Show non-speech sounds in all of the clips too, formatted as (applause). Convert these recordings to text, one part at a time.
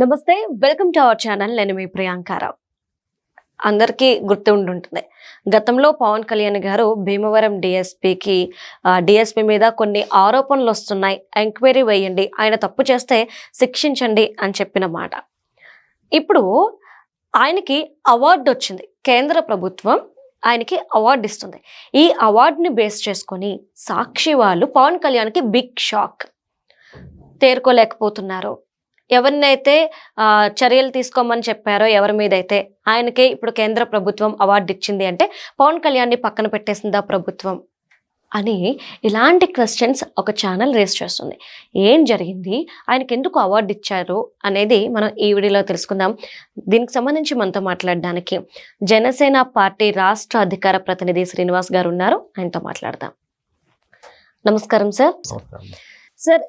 నమస్తే welcome to our channel. నేను మీ ప్రియాంకారావు అందరికీ గుర్తు ఉండుంటుంది. గతంలో పవన్ కళ్యాణ్ గారు భీమవరం డిఎస్పికి డిఎస్పి మీద కొన్ని ఆరోపణలు వస్తున్నాయి. ఎంక్వైరీ వేయండి. ఆయన తప్పు చేస్తే శిక్షించండి అని చెప్పిన మాట. ఇప్పుడు ఆయనకి అవార్డు వచ్చింది. కేంద్ర ప్రభుత్వం ఆయనకి అవార్డు ఇస్తుంది. ఈ అవార్డుని బేస్ చేసుకొని సాక్షి వాళ్ళు పవన్ కళ్యాణ్కి బిగ్ షాక్. తేరుకోలేకపోతున్నారు. ఎవరినైతే చర్యలు తీసుకోమని చెప్పారో ఎవరి మీద అయితే ఆయనకే ఇప్పుడు కేంద్ర ప్రభుత్వం అవార్డు ఇచ్చింది అంటే పవన్ కళ్యాణ్ని పక్కన పెట్టేసిందా ప్రభుత్వం అని ఇలాంటి క్వశ్చన్స్ ఒక ఛానల్ రేస్ చేస్తుంది. ఏం జరిగింది? ఆయనకి ఎందుకు అవార్డు ఇచ్చారు? అనేది మనం ఈ వీడియోలో తెలుసుకుందాం. దీనికి సంబంధించి మనతో మాట్లాడడానికి జనసేన పార్టీ రాష్ట్ర అధికార ప్రతినిధి శ్రీనివాస్ గారు ఉన్నారు. ఆయనతో మాట్లాడదాం. నమస్కారం సార్. సార్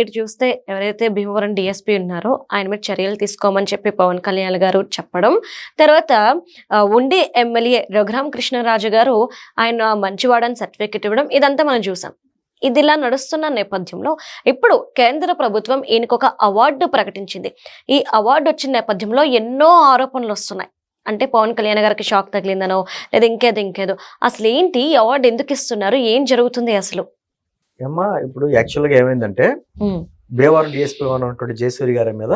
ఇటు చూస్తే ఎవరైతే భీమవరం డిఎస్పీ ఉన్నారో ఆయన మీద చర్యలు తీసుకోమని చెప్పి పవన్ కళ్యాణ్ గారు చెప్పడం. తర్వాత ఉండి ఎమ్మెల్యే రఘురామ కృష్ణరాజు గారు ఆయన మంచివాడని సర్టిఫికెట్ ఇవ్వడం ఇదంతా మనం చూసాం. ఇది ఇలా నడుస్తున్న నేపథ్యంలో ఇప్పుడు కేంద్ర ప్రభుత్వం ఈయనకు ఒక అవార్డు ప్రకటించింది. ఈ అవార్డు వచ్చిన నేపథ్యంలో ఎన్నో ఆరోపణలు వస్తున్నాయి. అంటే పవన్ కళ్యాణ్ గారికి షాక్ తగిలిందనో లేదా ఇంకేదో ఇంకేదో. అసలు ఏంటి అవార్డు ఎందుకు ఇస్తున్నారు? ఏం జరుగుతుంది అసలు? అమ్మా ఇప్పుడు యాక్చువల్గా ఏమైందంటే భీమవరం డిఎస్పీ ఉన్నటువంటి జయసూరి గారి మీద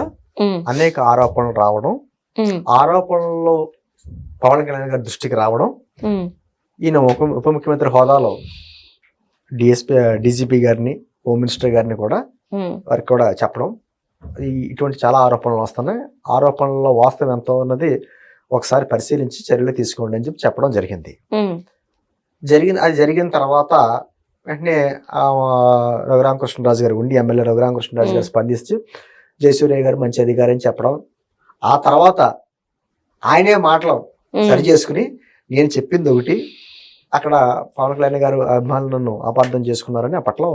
అనేక ఆరోపణలు రావడం ఆరోపణలు పవన్ కళ్యాణ్ గారి దృష్టికి రావడం. ఈయన ఉప ఉప ముఖ్యమంత్రి హోదాలో డిఎస్పీ డీజీపీ గారిని హోమ్ మినిస్టర్ గారిని కూడా వారికి కూడా చెప్పడం. ఇటువంటి చాలా ఆరోపణలు వస్తున్నాయి. ఆరోపణల్లో వాస్తవం ఎంత ఉన్నది ఒకసారి పరిశీలించి చర్యలు తీసుకోండి అని చెప్పి చెప్పడం జరిగింది. జరిగిన అది జరిగిన తర్వాత వెంటనే ఆ, రఘురామకృష్ణరాజు గారు ఉండి ఎమ్మెల్యే రఘురామకృష్ణరాజు గారు. స్పందిస్తూ జయసూర్య గారు మంచి అధికారి అని చెప్పడం ఆ తర్వాత ఆయనే మాటలు సరి చేసుకుని నేను చెప్పింది ఒకటి అక్కడ పవన్ కళ్యాణ్ గారు అభిమానులు నన్ను అపార్థం చేసుకున్నారని అప్పట్లో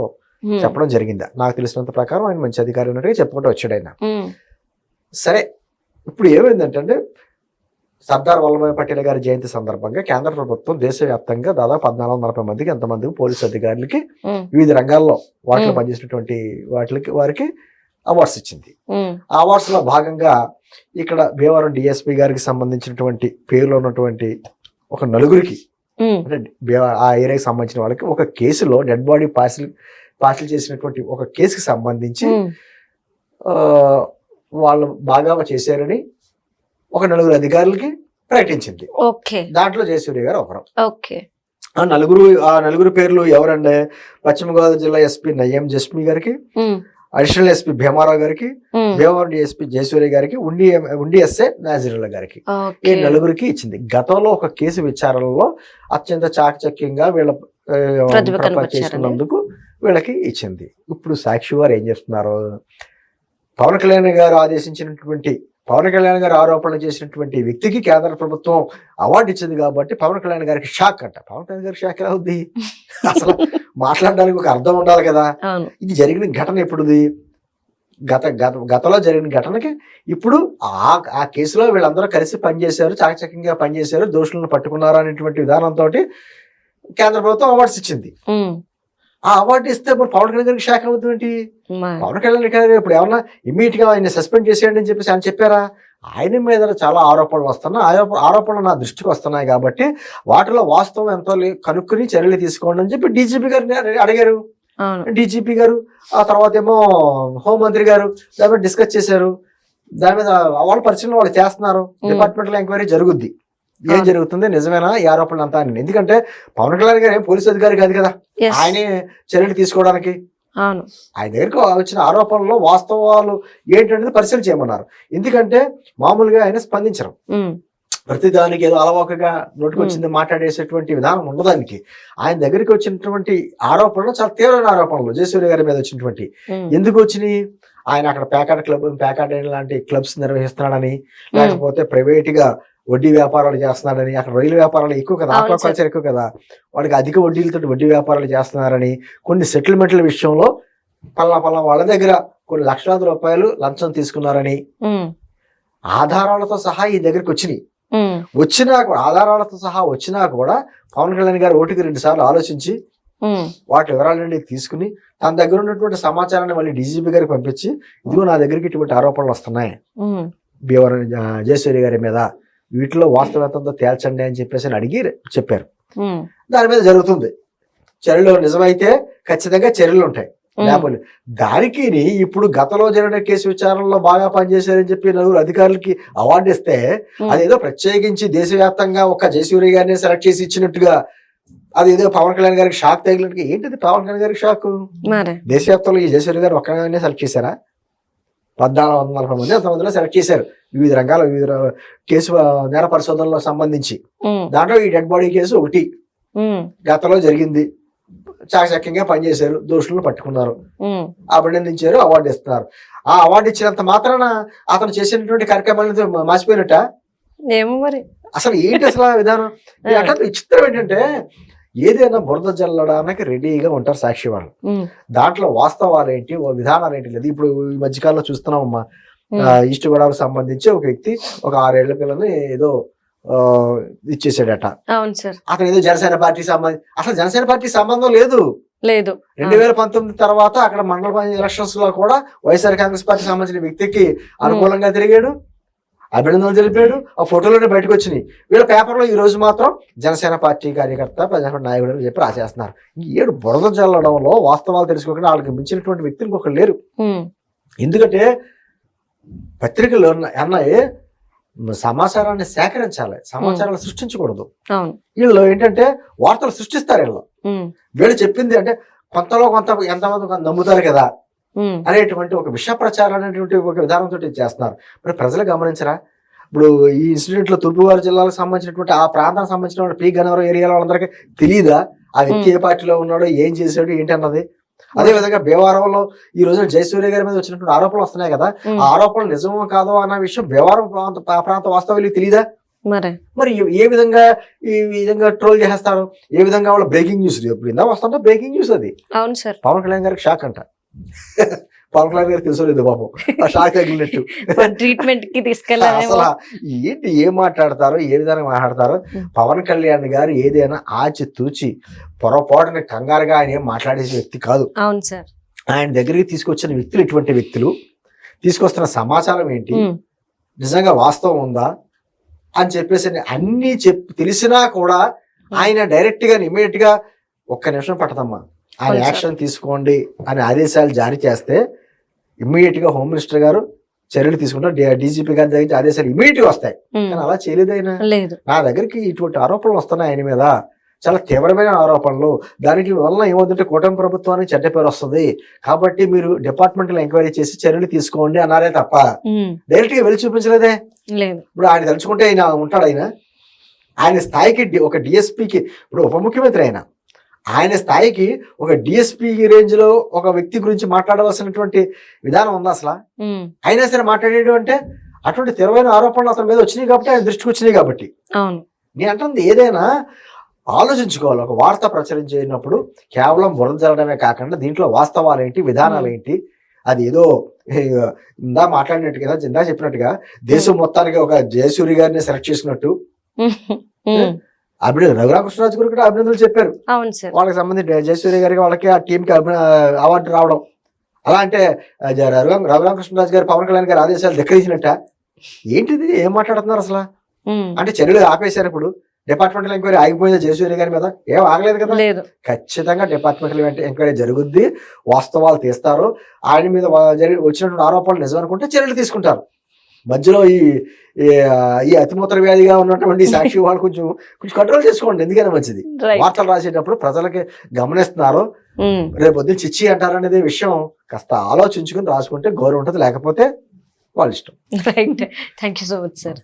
చెప్పడం జరిగింది. నాకు తెలిసినంత ప్రకారం ఆయన మంచి అధికారి ఉన్నట్టుగా చెప్పుకుంటూ వచ్చాడు ఆయన. సరే ఇప్పుడు ఏమైందంటే సర్దార్ వల్లభాయ్ పటేల్ గారి జయంతి సందర్భంగా కేంద్ర ప్రభుత్వం దేశవ్యాప్తంగా దాదాపు పద్నాలుగు వందల నలభై మందికి ఎంతమందికి పోలీసు అధికారులకి వివిధ రంగాల్లో వాటిలో. పనిచేసినటువంటి వాటికి వారికి అవార్డ్స్ ఇచ్చింది. అవార్డ్స్లో భాగంగా ఇక్కడ భీమవరం డిఎస్పీ గారికి సంబంధించినటువంటి పేరులో ఉన్నటువంటి ఒక నలుగురికి అంటే ఆ ఏరియాకి సంబంధించిన వాళ్ళకి ఒక కేసులో డెడ్ బాడీ పార్సిల్ పార్సిల్ చేసినటువంటి ఒక కేసుకి సంబంధించి వాళ్ళు బాగా చేశారని ఒక నలుగురు అధికారులకి ప్రకటించింది. ఓకే. దాంట్లో జయసూర్య గారు ఒకరు. ఓకే. ఆ నలుగురు ఆ నలుగురు పేర్లు ఎవరంటే పశ్చిమ గోదావరి జిల్లా ఎస్పీ నయ్యం జస్మి గారికి అడిషనల్ ఎస్పీ భీమారావు గారికి భీమవరం ఎస్పీ జయసూర్య గారికి ఉండి ఉండి ఎస్ఏ నాజిరుల్లా గారికి. ఈ నలుగురికి ఇచ్చింది. గతంలో ఒక కేసు విచారణలో అత్యంత చాకచక్యంగా వీళ్ళ. చేసుకున్నందుకు వీళ్ళకి ఇచ్చింది. ఇప్పుడు సాక్షి వారు ఏం చేస్తున్నారు? పవన్ కళ్యాణ్ గారు ఆదేశించినటువంటి పవన్ కళ్యాణ్ గారు ఆరోపణలు చేసినటువంటి వ్యక్తికి కేంద్ర ప్రభుత్వం అవార్డు ఇచ్చింది కాబట్టి పవన్ కళ్యాణ్ గారికి షాక్ అంట. పవన్ కళ్యాణ్ గారికి షాక్ ఎలా అవుద్ది (laughs) అసలు మాట్లాడడానికి ఒక అర్థం ఉండాలి కదా. ఇది జరిగిన ఘటన ఎప్పుడుది? గత గత గతంలో జరిగిన ఘటనకి ఇప్పుడు ఆ ఆ కేసులో వీళ్ళందరూ కలిసి పనిచేశారు చాకచక్యంగా పనిచేశారు దోషులను పట్టుకున్నారు అనేటువంటి విధానంతో కేంద్ర ప్రభుత్వం అవార్డ్స్ ఇచ్చింది. ఆ అవార్డు ఇస్తే మరి పవన్ కళ్యాణ్ గారికి షాక్ అవుతుంది పవన్ కళ్యాణ్ గారు ఇప్పుడు ఏమన్నా ఇమీడియట్గా ఆయన సస్పెండ్ చేసేయండి అని చెప్పేసి ఆయన చెప్పారా? ఆయన మీద చాలా ఆరోపణలు వస్తున్నాయి. ఆరోప ఆరోపణలు నా దృష్టికి వస్తున్నాయి కాబట్టి వాటిలో వాస్తవం ఎంతో కనుక్కుని చర్యలు తీసుకోండి అని చెప్పి డీజీపీ గారిని అడి- అడిగారు. డీజీపీ గారు ఆ తర్వాత ఏమో హోంమంత్రి గారు దాని మీద డిస్కస్ చేశారు. దాని మీద వాళ్ళ పరిశీలన వాళ్ళు చేస్తున్నారు. డిపార్ట్మెంటల్ ఎంక్వైరీ జరుగుద్ది. ఏం. జరుగుతుంది? నిజమేనా? ఈ ఆరోపణలు అంతా అని ఎందుకంటే పవన్ కళ్యాణ్ గారు ఏం పోలీస్ అధికారి కాదు కదా. ఆయనే చర్యలు తీసుకోవడానికి. అవును. ఆయన దగ్గరకు వచ్చిన ఆరోపణలో వాస్తవాలు ఏంటనేది పరిశీలన చేయమన్నారు. ఎందుకంటే మామూలుగా ఆయన స్పందించరు. ప్రతి దానికి ఏదో అలవాకగా నోటికొచ్చింది మాట్లాడేసేటువంటి విధానం ఉండదానికి ఆయన దగ్గరికి వచ్చినటువంటి ఆరోపణలు చాలా తీవ్రమైన ఆరోపణలు. జయసూర్య గారి మీద వచ్చినటువంటి. ఎందుకు వచ్చినాయి? ఆయన అక్కడ ప్యాకాట్ క్లబ్ ప్యాకాట్ లాంటి క్లబ్స్ నిర్వహిస్తున్నాడని లేకపోతే ప్రైవేట్గా వడ్డీ వ్యాపారాలు చేస్తున్నాడని అక్కడ రొయ్యల వ్యాపారాలు ఎక్కువ కదా. ఆక్వాకల్చర్ ఎక్కువ కదా వాడికి అధిక వడ్డీలతో వడ్డీ వ్యాపారాలు చేస్తున్నారని కొన్ని సెటిల్మెంట్ల విషయంలో పల్లా పల్లా వాళ్ళ దగ్గర కొన్ని లక్షలాది రూపాయలు లంచం తీసుకున్నారని ఆధారాలతో సహా ఈ దగ్గరికి వచ్చినాయి. వచ్చినా కూడా ఆధారాలతో సహా వచ్చినా కూడా పవన్ కళ్యాణ్ గారు ఓటుకి రెండు సార్లు ఆలోచించి వాటి వివరాలన్నీ తీసుకుని తన దగ్గర ఉన్నటువంటి సమాచారాన్ని మళ్ళీ డీజీపీ గారికి పంపించి ఇదిగో నా దగ్గరికి ఇటువంటి ఆరోపణలు వస్తున్నాయి. భీవరం జయసూరి గారి మీద వీటిలో వాస్తవతంతో తేల్చండి అని చెప్పేసి అని అడిగి చెప్పారు. దాని మీద జరుగుతుంది. చర్యలు నిజమైతే ఖచ్చితంగా చర్యలు ఉంటాయి. లేకపోతే దానికి ఇప్పుడు గతంలో జరిగిన కేసు విచారణలో బాగా పనిచేశారని చెప్పి నలుగురు అధికారులకి అవార్డు ఇస్తే అదేదో ప్రత్యేకించి దేశవ్యాప్తంగా ఒక జయసూరి గారిని సెలెక్ట్ చేసి ఇచ్చినట్టుగా అది ఏదో పవన్ కళ్యాణ్ గారికి షాక్ తగిలినట్టుగా ఏంటిది పవన్ కళ్యాణ్ గారికి షాక్? దేశవ్యాప్తంలో ఈ జయసూరి గారు ఒక్కగానే సెలెక్ట్ చేశారా? పద్నాలుగు వందల నలభై మంది అంతమందిలో సెలెక్ట్ చేశారు. వివిధ రంగాల వివిధ కేసు నేర పరిశోధనలో సంబంధించి. దాంట్లో ఈ డెడ్ బాడీ కేసు ఒకటి గతంలో జరిగింది. చాకచక్యంగా పనిచేశారు. దోషులను పట్టుకున్నారు. అభినందించారు. అవార్డు ఇస్తున్నారు. ఆ అవార్డు ఇచ్చినంత మాత్రాన అతను చేసినటువంటి కార్యక్రమాలతో మాసిపోయినట్ట ఏమో మరి. అసలు ఏంటి అసలు విధానం? అట్లా విచిత్రం ఏంటంటే ఏదైనా బురద జల్లడానికి రెడీగా ఉంటారు సాక్షి వాళ్ళు. దాంట్లో వాస్తవాలు ఏంటి విధానాలు ఏంటి లేదు. ఇప్పుడు ఈ మధ్యకాలంలో చూస్తున్నామమ్మా. ఈస్ట్ గోదావరికి సంబంధించి ఒక వ్యక్తి ఒక ఆరేళ్ళ పిల్లని ఏదో ఇచ్చేసాడట. అవును సార్. అతను ఏదో జనసేన పార్టీ సంబంధం అసలు జనసేన పార్టీ సంబంధం లేదు. లేదు. రెండు వేల పంతొమ్మిది తర్వాత అక్కడ మండల ఎలక్షన్స్లో కూడా వైఎస్ఆర్ కాంగ్రెస్ పార్టీ సంబంధించిన వ్యక్తికి అనుకూలంగా తిరిగాడు. అభినందనలు తెలిపాడు. ఆ ఫోటోలోనే బయటకు వచ్చినాయి. వీళ్ళ పేపర్లో ఈ రోజు మాత్రం జనసేన పార్టీ కార్యకర్త ప్రజాపతి నాయకుడు అని చెప్పి రాసేస్తున్నారు. ఏడు బురద చల్లడంలో వాస్తవాలు తెలుసుకోకుండా వాళ్ళకి మించినటువంటి వ్యక్తులు ఇంకొకరు లేరు. ఉమ్, ఎందుకంటే పత్రికలు అన్న- అన్నాయి సమాచారాన్ని సేకరించాలి. సమాచారాలు సృష్టించకూడదు. వీళ్ళు ఏంటంటే వార్తలు సృష్టిస్తారు వీళ్ళు. వీళ్ళు చెప్పింది అంటే కొంతలో కొంత ఎంతమంది నమ్ముతారు కదా అనేటువంటి ఒక విష ప్రచారం అనేటువంటి ఒక విధానంతో చేస్తున్నారు. మరి ప్రజలు గమనించరా? ఇప్పుడు ఈ ఇన్సిడెంట్లో తూర్పుగోదావరి జిల్లాలకు సంబంధించినటువంటి ఆ ప్రాంతానికి సంబంధించిన పీ గన్నవరం ఏరియాలో వాళ్ళందరికీ తెలియదా ఆ వ్యక్తి ఏ పార్టీలో ఉన్నాడో ఏం చేశాడు ఏంటి అన్నది? అదే విధంగా భీమవరంలో ఈ రోజున జయసూర్య గారి మీద వచ్చినటువంటి ఆరోపణలు వస్తున్నాయి కదా ఆ ఆరోపణలు నిజమో కాదో అన్న విషయం భీమవరం ప్రాంత ప్రాంత వాస్తవాలు తెలియదా మరి. మరి ఏ- ఏ విధంగా ఈ విధంగా ట్రోల్ చేస్తారు? ఏ విధంగా వాళ్ళ బ్రేకింగ్ న్యూస్? ఇప్పుడు ఇందా వస్తుంటే బ్రేకింగ్ న్యూస్ అది. అవును సార్. పవన్ కళ్యాణ్ గారికి షాక్ అంట. పవన్ కళ్యాణ్ గారికి తెలుసలేదు పాపం. ఆ షాక్ తగిలినట్టు. ట్రీట్మెంట్కి అసలు తీసుకెళ్ళాలేమో ఏంటి ఏం మాట్లాడతారో ఏ విధంగా మాట్లాడతారో. పవన్ కళ్యాణ్ గారు ఏదైనా ఆచి తూచి పొరపాటున కంగారుగా ఆయన ఏం మాట్లాడేసే వ్యక్తి కాదు. అవును సార్. ఆయన దగ్గరికి తీసుకొచ్చిన వ్యక్తులు ఇటువంటి వ్యక్తులు తీసుకొస్తున్న సమాచారం ఏంటి? నిజంగా వాస్తవం ఉందా? అని చెప్పేసి అన్ని చెప్ తెలిసినా కూడా ఆయన డైరెక్ట్గా ఇమీడియట్గా ఒక్క నిమిషం పట్టదమ్మా. ఆయన. యాక్షన్ తీసుకోండి అని ఆదేశాలు జారీ చేస్తే ఇమ్మీడియట్గా హోమ్ మినిస్టర్ గారు చర్యలు తీసుకుంటారు డీజీపీ గారి దగ్గర ఆదేశాలు ఇమీడియట్గా వస్తాయి కానీ అలా చేయలేదు ఆయన నా దగ్గరికి ఇటువంటి ఆరోపణలు వస్తున్నాయి ఆయన మీద. చాలా తీవ్రమైన ఆరోపణలు. దానికి వల్ల ఏమవుతుంటే కూటమి ప్రభుత్వానికి చెడ్డ పేరు వస్తుంది. కాబట్టి మీరు డిపార్ట్మెంట్ ఎంక్వైరీ చేసి చర్యలు తీసుకోండి అన్నారే తప్ప డైరెక్ట్గా వెళ్ళి చూపించలేదే? లేదు. ఇప్పుడు ఆయన తలుచుకుంటే ఆయన ఉంటాడు ఆయన. ఆయన స్థాయికి ఒక డిఎస్పికి ఇప్పుడు ఉప ముఖ్యమంత్రి ఆయన. ఆయన స్థాయికి ఒక డిఎస్పి రేంజ్లో ఒక వ్యక్తి గురించి మాట్లాడవలసినటువంటి విధానం ఉందా అసలు? అయినా సరే మాట్లాడేయడం అంటే అటువంటి తీవ్రమైన ఆరోపణలు అతని మీద వచ్చినాయి కాబట్టి ఆయన దృష్టికి వచ్చినాయి కాబట్టి. నేను అంటుంది ఏదైనా ఆలోచించుకోవాలి. ఒక వార్త ప్రచురించినప్పుడు కేవలం బురద జరగడమే కాకుండా దీంట్లో వాస్తవాలు ఏంటి విధానాలు ఏంటి అది ఏదో ఇందా మాట్లాడినట్టుగా ఇందా చెప్పినట్టుగా దేశం మొత్తానికి ఒక జయసూరి గారిని సెలెక్ట్ చేసినట్టు అభినందన రఘురామకృష్ణరాజు గారు కూడా అభినందనలు చెప్పారు. అవును సార్. వాళ్ళకి సంబంధించి జయసూర్య గారికి వాళ్ళకి ఆ టీంకి అభి అవార్డు రావడం. అలా అంటే రఘురామకృష్ణరాజు గారు పవన్ కళ్యాణ్ గారి ఆదేశాలు ధిక్కరించినట్ట. ఏంటిది? ఏం మాట్లాడుతున్నారు అసలు? అంటే చర్యలు ఆపేశారు ఇప్పుడు. డిపార్ట్మెంటల్ ఎంక్వైరీ ఆగిపోయిందా జయసూర్య గారి మీద. ఏం ఆగలేదు కదా? ఖచ్చితంగా డిపార్ట్మెంటల్ ఎంక్వైరీ జరుగుద్ది. వాస్తవాలు తీస్తారు. ఆయన మీద జరిగి వచ్చినటువంటి ఆరోపణలు నిజం అనుకుంటే చర్యలు తీసుకుంటారు. మధ్యలో ఈ ఈ, అతిమూత్ర వ్యాధిగా ఉన్నటువంటి సాక్షి (laughs) వాళ్ళు కొంచెం కొంచెం కంట్రోల్ చేసుకోండి. ఎందుకైనా మంచిది. వార్తలు రాసేటప్పుడు ప్రజలకి గమనిస్తున్నారు. రేపు పొద్దున్న చిచ్చి అంటారనేది విషయం. కాస్త ఆలోచించుకుని రాసుకుంటే గౌరవం ఉంటుంది. లేకపోతే వాళ్ళ ఇష్టం. Right thank you so much sir